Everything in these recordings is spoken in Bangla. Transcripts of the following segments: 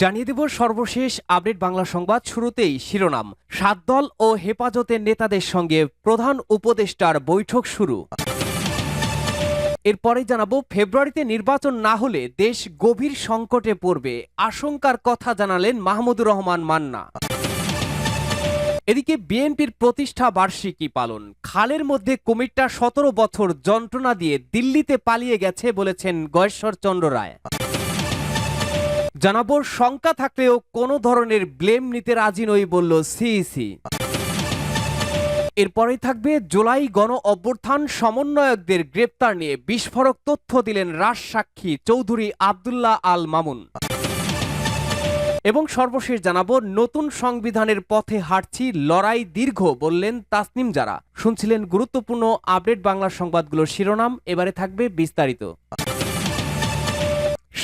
জানিয়ে দেব সর্বশেষ আপডেট বাংলা সংবাদ শুরুতেই শিরোনাম। সাত দল ও হেফাজতের নেতাদের সঙ্গে প্রধান উপদেষ্টার বৈঠক শুরু। এরপরে জানাব, ফেব্রুয়ারিতে নির্বাচন না হলে দেশ গভীর সংকটে পড়বে, আশঙ্কার কথা জানালেন মাহমুদুর রহমান মান্না। এদিকে বিএনপির প্রতিষ্ঠা বার্ষিকী পালন, খালের মধ্যে কুমিরটা সতেরো বছর যন্ত্রণা দিয়ে দিল্লিতে পালিয়ে গেছে বলেছেন গয়েশ্বর চন্দ্র রায়। জানাব, শঙ্কা থাকলেও কোনো ধরনের ব্লেম নিতে রাজি নই, বলল সিইসি। এরপরেই থাকবে জুলাই গণ অভ্যুত্থান সমন্বয়কদের গ্রেপ্তার নিয়ে বিস্ফোরক তথ্য দিলেন রাজ সাক্ষী চৌধুরী আবদুল্লাহ আল মামুন। এবং সর্বশেষ জানাব, নতুন সংবিধানের পথে হাঁটছি, লড়াই দীর্ঘ, বললেন তাসনিম যারা শুনছিলেন গুরুত্বপূর্ণ আপডেট বাংলা সংবাদগুলোর শিরোনাম, এবারে থাকবে বিস্তারিত।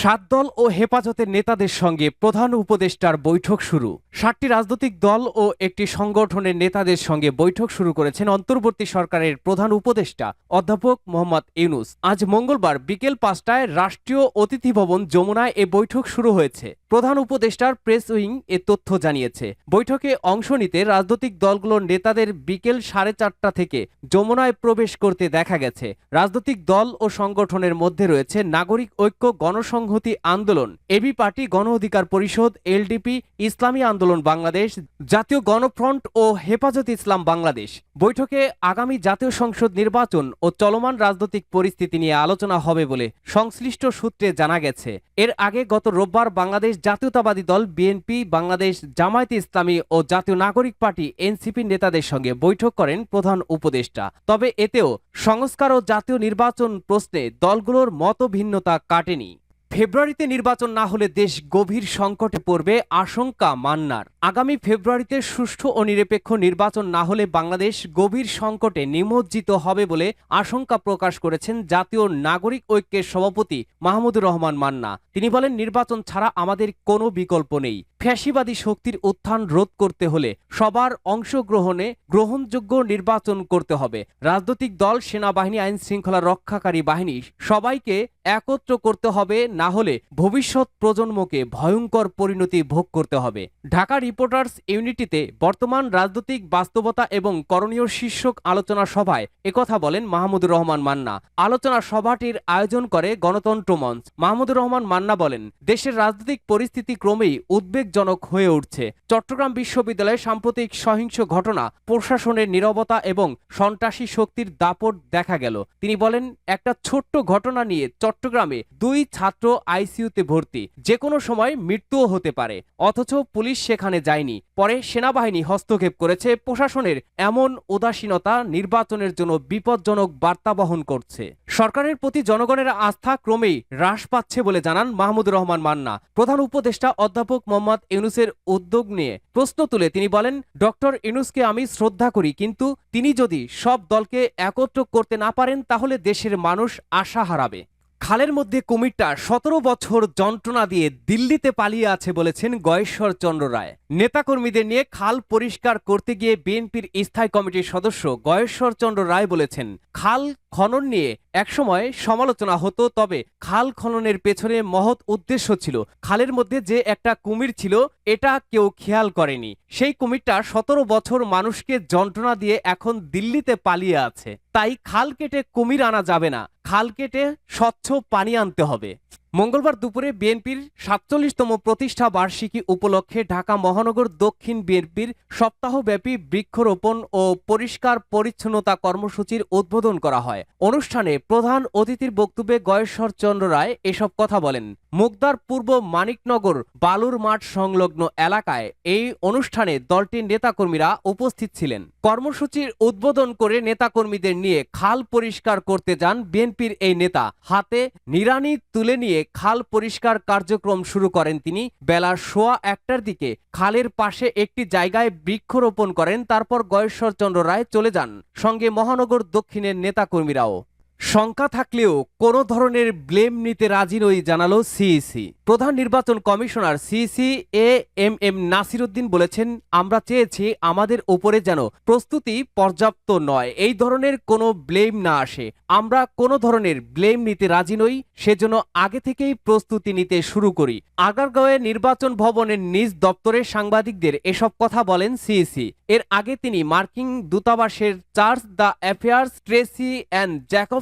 সাত দল ও হেফাজতের নেতাদের সঙ্গে প্রধান উপদেষ্টার বৈঠক শুরু। সাতটি রাজনৈতিক দল ও একটি সংগঠনের নেতাদের সঙ্গে বৈঠক শুরু করেছেন অন্তর্বর্তী সরকারের প্রধান উপদেষ্টা অধ্যাপক মোহাম্মদ ইউনুস। আজ মঙ্গলবার বিকেল পাঁচটায় রাষ্ট্রীয় অতিথি ভবন যমুনায় এ বৈঠক শুরু হয়েছে। প্রধান উপদেষ্টার প্রেস উইং এ তথ্য জানিয়েছে। বৈঠকে অংশ নিতে রাজনৈতিক দলগুলোর নেতাদের বিকেল সাড়ে চারটা থেকে যমুনায় প্রবেশ করতে দেখা গেছে। রাজনৈতিক দল ও সংগঠনের মধ্যে রয়েছে নাগরিক ঐক্য গণসংহতি আন্দোলন, এবি পার্টি গণ অধিকার পরিষদ, এলডিপি, ইসলামী আন্দোলন বাংলাদেশ, জাতীয় গণফ্রন্ট ও হেফাজত ইসলাম বাংলাদেশ। বৈঠকে আগামী জাতীয় সংসদ নির্বাচন ও চলমান রাজনৈতিক পরিস্থিতি নিয়ে আলোচনা হবে বলে সংশ্লিষ্ট সূত্রে জানা গেছে। এর আগে গত রোববার বাংলাদেশ জাতীয়তাবাদী দল বিএনপি, বাংলাদেশ, জামায়াতে ইসলামী ও জাতীয় নাগরিক পার্টি, এনসিপি নেতাদের সঙ্গে বৈঠক করেন প্রধান উপদেষ্টা। তবে এতেও সংস্কার ও জাতীয় নির্বাচন প্রশ্নে দলগুলোর মতভিন্নতা কাটেনি। ফেব্রুয়ারিতে নির্বাচন না হলে দেশ গভীর সংকটে পড়বে আশঙ্কা মান্নার। আগামী ফেব্রুয়ারিতে সুষ্ঠু ও নিরপেক্ষ নির্বাচন না হলে বাংলাদেশ গভীর সংকটে নিমজ্জিত হবে বলে আশঙ্কা প্রকাশ করেছেন জাতীয় নাগরিক ঐক্যের সভাপতি মাহমুদুর রহমান মান্না। তিনি বলেন, নির্বাচন ছাড়া আমাদের কোনো বিকল্প নেই। ফ্যাসিবাদী শক্তির উত্থান রোধ করতে হলে সবার অংশগ্রহণে গ্রহণযোগ্য নির্বাচন করতে হবে। রাজনৈতিক দল, সেনাবাহিনী আইন শৃঙ্খলা রক্ষাকারী বাহিনী সবাইকে একত্র করতে হবে না হলে ভবিষ্যৎ প্রজন্মকে ভয়ঙ্কর পরিণতি ভোগ করতে হবে। ঢাকা রিপোর্টার্স ইউনিটিতে বর্তমান রাজনৈতিক বাস্তবতা এবং করণীয় শীর্ষক আলোচনা সভায় একথা বলেন মাহমুদুর রহমান মান্না। আলোচনা সভাটির আয়োজন করে গণতন্ত্র মঞ্চ। মাহমুদুর রহমান মান্না বলেন, দেশের রাজনৈতিক পরিস্থিতি ক্রমেই উদ্বেগজনক হয়ে উঠছে। চট্টগ্রাম বিশ্ববিদ্যালয়ে সাম্প্রতিক সহিংস ঘটনা, প্রশাসনের নীরবতা এবং সন্ত্রাসী শক্তির দাপট দেখা গেল। তিনি বলেন, একটা ছোট্ট ঘটনা নিয়ে চট্টগ্রামে দুই ছাত্র আইসিইউতে ভর্তি। যে কোনো সময় মৃত্যুও হতে পারে। অথচ পুলিশ সেখানে যায়নি। পরে সেনাবাহিনী হস্তক্ষেপ করেছে প্রশাসনের এমন উদাসীনতা নির্বাচনের জন্য বিপজ্জনক বার্তা বহন করছে। সরকারের প্রতি জনগণের আস্থা ক্রমেই হ্রাস পাচ্ছে বলে জানান মাহমুদুর রহমান মান্না। প্রধান উপদেষ্টা অধ্যাপক মোহাম্মদ ইউনুসের উদ্যোগ নিয়ে প্রশ্ন তুলে তিনি বলেন, ডক্টর ইউনুসকে আমি শ্রদ্ধা করি, কিন্তু তিনি যদি সব দলকে একত্র করতে না পারেন, তাহলে দেশের মানুষ আশা হারাবে। খালের মধ্যে কুমিরটা সতেরো বছর যন্ত্রণা দিয়ে দিল্লিতে পালিয়ে আছে বলেছেন গয়েশ্বর চন্দ্র রায়। নেতাকর্মীদের নিয়ে খাল পরিষ্কার করতে গিয়ে বিএনপির স্থায়ী কমিটির সদস্য গয়েশ্বর চন্দ্র রায় বলেছেন, খাল খনন নিয়ে একসময় সমালোচনা হতো, তবে খাল খননের পেছনে মহৎ উদ্দেশ্য ছিল। খালের মধ্যে যে একটা কুমির ছিল, এটা কেউ খেয়াল করেনি। সেই কুমিরটা সতেরো বছর মানুষকে যন্ত্রণা দিয়ে এখন দিল্লিতে পালিয়ে আছে। তাই খাল কেটে কুমির আনা যাবে না। খাল কেটে স্বচ্ছ পানি আনতে হবে। মঙ্গলবার দুপুরে বিএনপির সাতচল্লিশতম প্রতিষ্ঠা বার্ষিকী উপলক্ষে ঢাকা মহানগর দক্ষিণ বিএনপির সপ্তাহব্যাপী বৃক্ষরোপণ ও পরিষ্কার পরিচ্ছন্নতা কর্মসূচির উদ্বোধন করা হয়। অনুষ্ঠানে প্রধান অতিথির বক্তব্যে গয়েশ্বর চন্দ্র রায় এসব কথা বলেন। মুগদার পূর্ব মানিকনগর বালুর মাঠ সংলগ্ন এলাকায় এই অনুষ্ঠানে দলটির নেতাকর্মীরা উপস্থিত ছিলেন। কর্মসূচির উদ্বোধন করে নেতাকর্মীদের নিয়ে খাল পরিষ্কার করতে যান বিএনপির এই নেতা। হাতে নিরানি তুলে নিয়ে খাল পরিষ্কার কার্যক্রম শুরু করেন তিনি। বেলা সোয়া একটার দিকে খালের পাশে একটি জায়গায় বৃক্ষরোপণ করেন, তারপর গয়েশ্বরচন্দ্র রায় চলে যান। সঙ্গে মহানগর দক্ষিণের নেতাকর্মীরাও। শঙ্কা থাকলেও কোনো ধরনের ব্লেম নিতে রাজি নই, জানালো সিইসি। প্রধান নির্বাচন commissioner CEC A M M Nasiruddin বলেছেন, আমরা চেয়েছি আমাদের ওপরে যেন প্রস্তুতি পর্যাপ্ত নয়। এই ধরনের কোনো ব্লেম না আসে। আমরা কোনো ধরনের ব্লেম নিতে রাজি নই, সেজন্য আগে থেকেই প্রস্তুতি নিতে শুরু করি। আগারগাঁওয়ে নির্বাচন ভবনের নিজ দপ্তরে সাংবাদিকদের এসব কথা বলেন সিইসি। এর আগে তিনি মার্কিন দূতাবাসের chargé d' affaires, Tracey Ann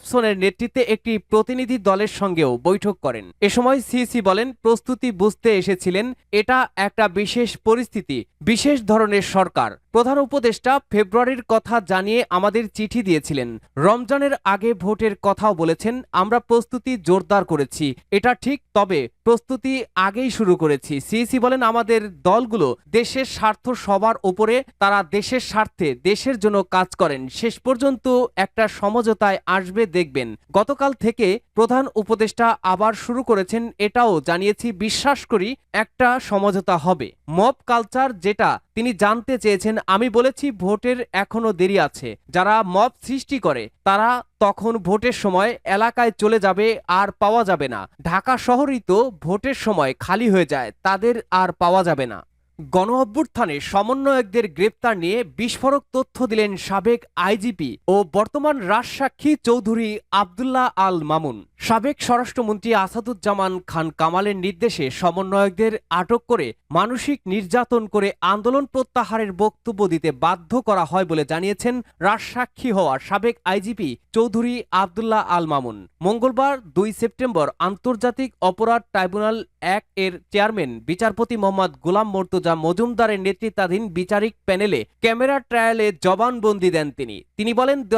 জ্যাকবসনের নেতৃত্বে একটি প্রতিনিধি দলের সঙ্গেও বৈঠক করেন। এ সময় সিইসি বলেন, প্রস্তুতি বুঝতে এসেছিলেন, এটা একটা বিশেষ পরিস্থিতি, বিশেষ ধরনের সরকার। প্রধান উপদেষ্টা ফেব্রুয়ারির কথা জানিয়ে আমাদের চিঠি দিয়েছিলেন। রমজানের আগে ভোটের কথাও বলেছেন, আমরা প্রস্তুতি জোরদার করেছি, এটা ঠিক, তবে প্রস্তুতি আগেই শুরু করেছি। সিইসি বলেন, আমাদের দলগুলো দেশের স্বার্থ সবার উপরে তারা দেশের স্বার্থে, দেশের জন্য কাজ করেন। শেষ পর্যন্ত একটা সমঝোতায় আসবে দেখবেন। গতকাল থেকে প্রধান উপদেষ্টা আবার শুরু করেছেন এটাও জানিয়েছি, বিশ্বাস করি একটা সমঝোতা হবে। মব কালচার যেটা, তিনি জানতে চেয়েছেন, আমি বলেছি ভোটের এখনও দেরি আছে। যারা মব সৃষ্টি করে, তারা তখন ভোটের সময় এলাকায় চলে যাবে আর পাওয়া যাবে না। ঢাকা শহরই তো ভোটের সময় খালি হয়ে যায়, তাদের আর পাওয়া যাবে না। গণ অভ্যুত্থানে সমন্বয়কদের গ্রেপ্তার নিয়ে বিস্ফোরক তথ্য দিলেন সাবেক আইজিপি ও বর্তমান রাজসাক্ষী চৌধুরী আবদুল্লাহ আল মামুন। সাবেক স্বরাষ্ট্রমন্ত্রী আসাদুজ্জামান খান কামালের নির্দেশে সমন্বয়কদের আটক করে মানসিক নির্যাতন করে আন্দোলন প্রত্যাহারের বক্তব্য দিতে বাধ্য করা হয় বলে জানিয়েছেন রাজসাক্ষী হওয়া সাবেক আইজিপি চৌধুরী আবদুল্লাহ আল মামুন। মঙ্গলবার দুই সেপ্টেম্বর আন্তর্জাতিক অপরাধ ট্রাইব্যুনাল এক এর চেয়ারম্যান বিচারপতি মোহাম্মদ গোলাম মর্তুজা মজুমদারের নেতৃত্বাধীন বিচারিক প্যানেলে ক্যামেরা ট্রায়ালে জবানবন্দি দেন তিনি। তিনি বলেন দু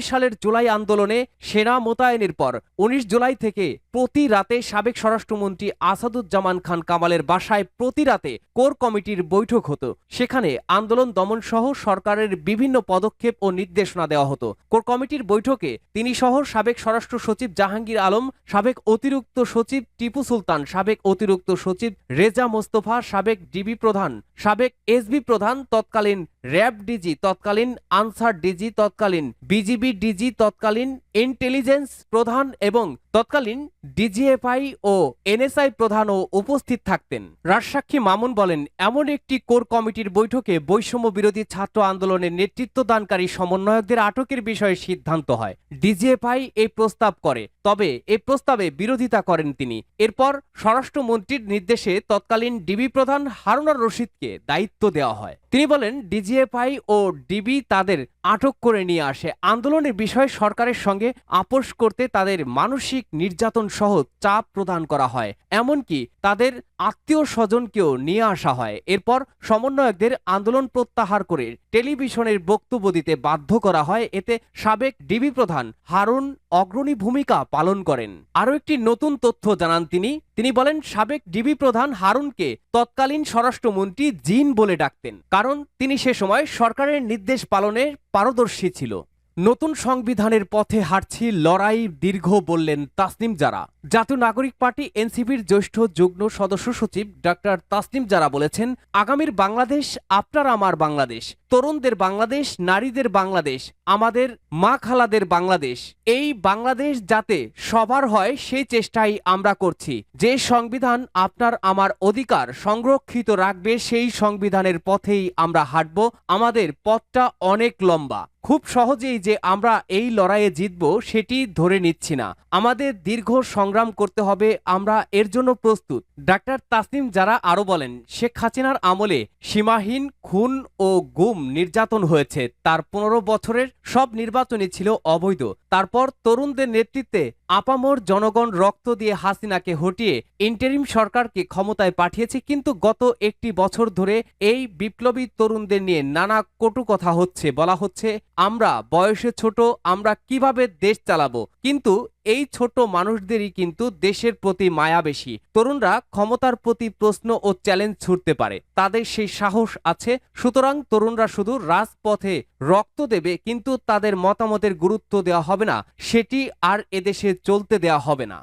সালের জুলাই আন্দোলনে সেনা মোতায়েনের পর উনিশ জুলাই থেকে প্রতি রাতে সাবেক স্বরাষ্ট্রমন্ত্রী আসাদুজ্জামান খান কামালের বাসায় প্রতি রাতে কোর কমিটির বৈঠক হতো। সেখানে আন্দোলন দমন সহ সরকারের বিভিন্ন পদক্ষেপ ও নির্দেশনা দেওয়া হতো। কোর কমিটির বৈঠকে তিনি সহ সাবেক স্বরাষ্ট্র সচিব জাহাঙ্গীর আলম, সাবেক অতিরিক্ত সচিব টিপু সুলতান, সাবেক অতিরিক্ত সচিব রেজা মোস্তফা, সাবেক ডিবি প্রধান সাবেক এসবি প্রধান তৎকালীন র্যাব ডিজি তৎকালীন, আনসার ডিজি তৎকালীন, বিজিবি ডিজি তৎকালীন, ইন্টেলিজেন্স প্রধান এবং তৎকালীন ডিজিএফআই ও এনএসআই প্রধানও উপস্থিত থাকতেন। রাজসাক্ষী মামুন বলেন, এমন একটি কোর কমিটির বৈঠকে বৈষম্য বিরোধী ছাত্র আন্দোলনের নেতৃত্ব দানকারী সমন্বয়কদের আটকের বিষয়ে সিদ্ধান্ত হয়। ডিজিএফআই এই প্রস্তাব করে, তবে এ প্রস্তাবে বিরোধিতা করেন তিনি। এরপর স্বরাষ্ট্রমন্ত্রীর নির্দেশে তৎকালীন ডিবি প্রধান হারুনার রশিদকে দায়িত্ব দেওয়া হয়। তিনি বলেন ডিজিএফআই ও ডিবি তাদের আটক করে নিয়ে আসে। আন্দোলনের বিষয়ে সরকারের সঙ্গে আপোষ করতে তাদের মানসিক নির্যাতন সহ চাপ প্রদান করা হয়। এমনকি তাদের আত্মীয় স্বজনকেও নিয়ে আসা হয়। এরপর সমন্বয়কদের আন্দোলন প্রত্যাহার করে টেলিভিশনের বক্তব্য দিতে বাধ্য করা হয়। এতে সাবেক ডিবি প্রধান হারুন অগ্রণী ভূমিকা পালন করেন। আরও একটি নতুন তথ্য জানান তিনি। তিনি বলেন, সাবেক ডিবি প্রধান হারুনকে তৎকালীন স্বরাষ্ট্রমন্ত্রী জিন বলে ডাকতেন, কারণ তিনি সে সময় সরকারের নির্দেশ পালনে পারদর্শী ছিল। নতুন সংবিধানের পথে হাঁটছি লড়াই দীর্ঘ বললেন তাসনিম জারা। জাতীয় নাগরিক পার্টি এনসিপির জ্যেষ্ঠ যুগ্ম সদস্য সচিব ডক্টর তাসনিম জারা বলেছেন, আগামীর বাংলাদেশ আপনার আমার বাংলাদেশ, তরুণদের বাংলাদেশ, নারীদের বাংলাদেশ, আমাদের মা খালাদের বাংলাদেশ। এই বাংলাদেশ যাতে সবার হয় সেই চেষ্টাই আমরা করছি। যে সংবিধান আপনার আমার অধিকার সংরক্ষিত রাখবে সেই সংবিধানের পথেই আমরা হাঁটব। আমাদের পথটা অনেক লম্বা। খুব সহজেই যে আমরা এই লড়াইয়ে জিতব সেটি ধরে নিচ্ছি না। আমাদের দীর্ঘ সংগ্রাম করতে হবে, আমরা এর জন্য প্রস্তুত। ডাক্তার তাসনিম যারা আরও বলেন, শেখ হাসিনার আমলে সীমাহীন খুন ও গুম নির্যাতন হয়েছে। তার পনেরো বছরের সব নির্বাচনই ছিল অবৈধ। তারপর তরুণদের নেতৃত্বে আপামর জনগণ রক্ত দিয়ে হাসিনাকে হটিয়ে ইন্টারিম সরকারকে ক্ষমতায় পাঠিয়েছে, কিন্তু গত একটি বছর ধরে এই বিপ্লবী তরুণদের নিয়ে নানা কটু কথা হচ্ছে, বলা হচ্ছে, আমরা বয়সে ছোট, আমরা কীভাবে দেশ চালাবো? কিন্তু এই ছোট মানুষদেরই কিন্তু দেশের প্রতি মায়া বেশি। তরুণরা ক্ষমতার প্রতি প্রশ্ন ও চ্যালেঞ্জ ছুটতে পারে। তাদের সেই সাহস আছে, সুতরাং তরুণরা শুধু রাজপথে রক্ত দেবে কিন্তু তাদের মতামতের গুরুত্ব দেওয়া হবে না। সেটি আর এদেশে চলতে দেওয়া হবে না।